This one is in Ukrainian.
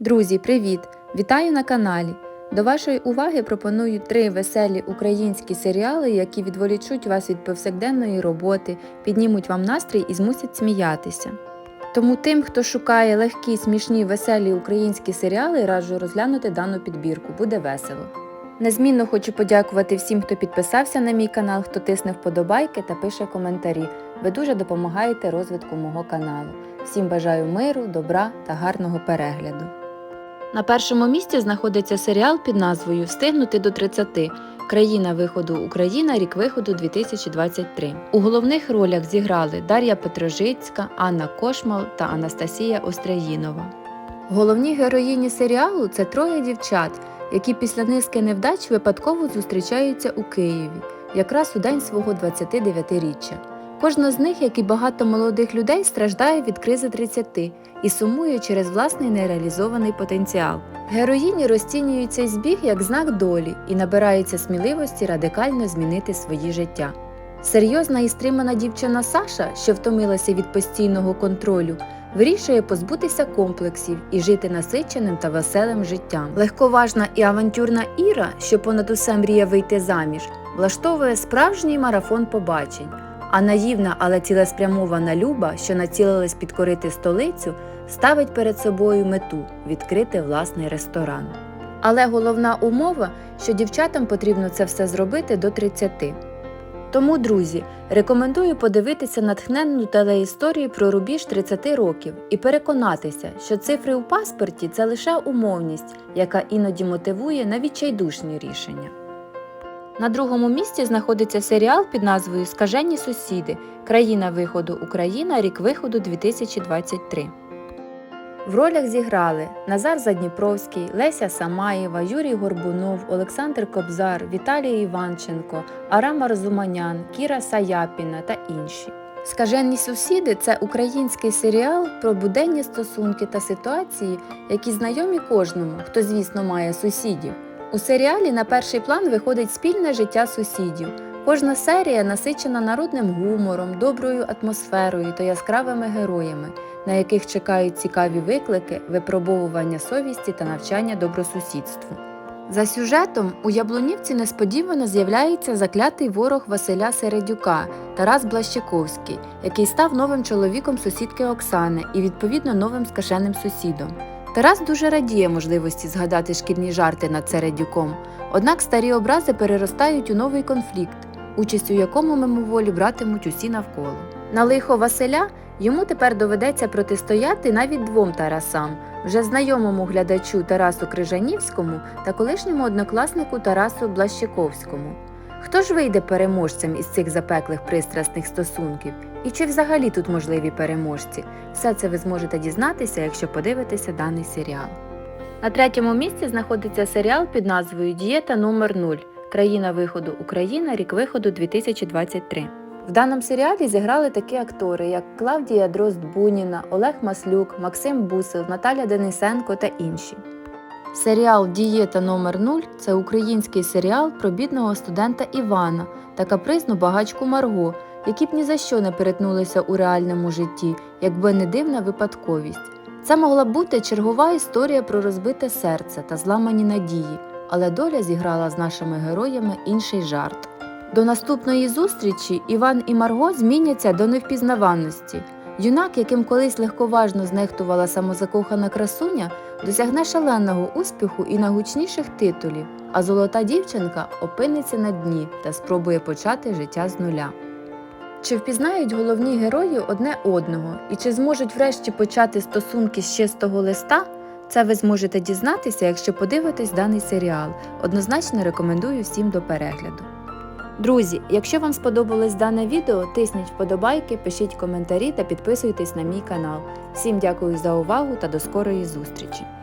Друзі, привіт! Вітаю на каналі! До вашої уваги пропоную три веселі українські серіали, які відволічуть вас від повсякденної роботи, піднімуть вам настрій і змусять сміятися. Тому тим, хто шукає легкі, смішні, веселі українські серіали, раджу розглянути дану підбірку, буде весело. Незмінно хочу подякувати всім, хто підписався на мій канал, хто тисне вподобайки та пише коментарі. Ви дуже допомагаєте розвитку мого каналу. Всім бажаю миру, добра та гарного перегляду. На першому місці знаходиться серіал під назвою Встигнути до 30. Країна виходу Україна, рік виходу 2023. У головних ролях зіграли Дар'я Петрожицька, Анна Кошмал та Анастасія Остряїнова. Головні героїні серіалу це троє дівчат, які після низки невдач випадково зустрічаються у Києві, якраз у день свого 29-річчя. Кожна з них, як і багато молодих людей, страждає від кризи 30 і сумує через власний нереалізований потенціал. Героїні розцінюють цей збіг як знак долі і набираються сміливості радикально змінити свої життя. Серйозна і стримана дівчина Саша, що втомилася від постійного контролю, вирішує позбутися комплексів і жити насиченим та веселим життям. Легковажна і авантюрна Іра, що понад усе мріє вийти заміж, влаштовує справжній марафон побачень. А наївна, але цілеспрямована Люба, що націлилась підкорити столицю, ставить перед собою мету відкрити власний ресторан. Але головна умова, що дівчатам потрібно це все зробити до 30. Тому, друзі, рекомендую подивитися натхненну телеісторію про рубіж 30 років і переконатися, що цифри у паспорті це лише умовність, яка іноді мотивує на відчайдушні рішення. На другому місці знаходиться серіал під назвою Скажені сусіди. Країна виходу Україна, рік виходу 2023. В ролях зіграли Назар Задніпровський, Леся Самаєва, Юрій Горбунов, Олександр Кобзар, Віталій Іванченко, Арама Розуманян, Кіра Саяпіна та інші. Скажені сусіди це український серіал про буденні стосунки та ситуації, які знайомі кожному, хто, звісно, має сусідів. У серіалі на перший план виходить спільне життя сусідів. Кожна серія насичена народним гумором, доброю атмосферою та яскравими героями, на яких чекають цікаві виклики, випробовування совісті та навчання добросусідству. За сюжетом у Яблунівці несподівано з'являється заклятий ворог Василя Середюка Тарас Блащиковський, який став новим чоловіком сусідки Оксани і відповідно новим скаженим сусідом. Тарас дуже радіє можливості згадати шкільні жарти над Середюком, однак старі образи переростають у новий конфлікт, участь у якому мимоволі братимуть усі навколо. На лихо Василя йому тепер доведеться протистояти навіть двом Тарасам, вже знайомому глядачу Тарасу Крижанівському та колишньому однокласнику Тарасу Блащиковському. Хто ж вийде переможцем із цих запеклих пристрасних стосунків? І чи взагалі тут можливі переможці? Все це ви зможете дізнатися, якщо подивитеся даний серіал. На третьому місці знаходиться серіал під назвою Дієта номер 0 Країна виходу Україна, рік виходу 2023. В даному серіалі зіграли такі актори, як Клавдія Дрозд Буніна, Олег Маслюк, Максим Бусел, Наталя Денисенко та інші. Серіал Дієта номер 0 це український серіал про бідного студента Івана та капризну багачку Марго, які б ні за що не перетнулися у реальному житті, якби не дивна випадковість. Це могла бути чергова історія про розбите серце та зламані надії, але доля зіграла з нашими героями інший жарт. До наступної зустрічі Іван і Марго зміняться до невпізнаваності. Юнак, яким колись легковажно знехтувала самозакохана красуня, досягне шаленого успіху і найгучніших титулів, а золота дівчинка опиниться на дні та спробує почати життя з нуля. Чи впізнають головні герої одне одного і чи зможуть врешті почати стосунки з чистого листа? Це ви зможете дізнатися, якщо подивитесь даний серіал. Однозначно рекомендую всім до перегляду. Друзі, якщо вам сподобалось дане відео, тисніть вподобайки, пишіть коментарі та підписуйтесь на мій канал. Всім дякую за увагу та до скорої зустрічі!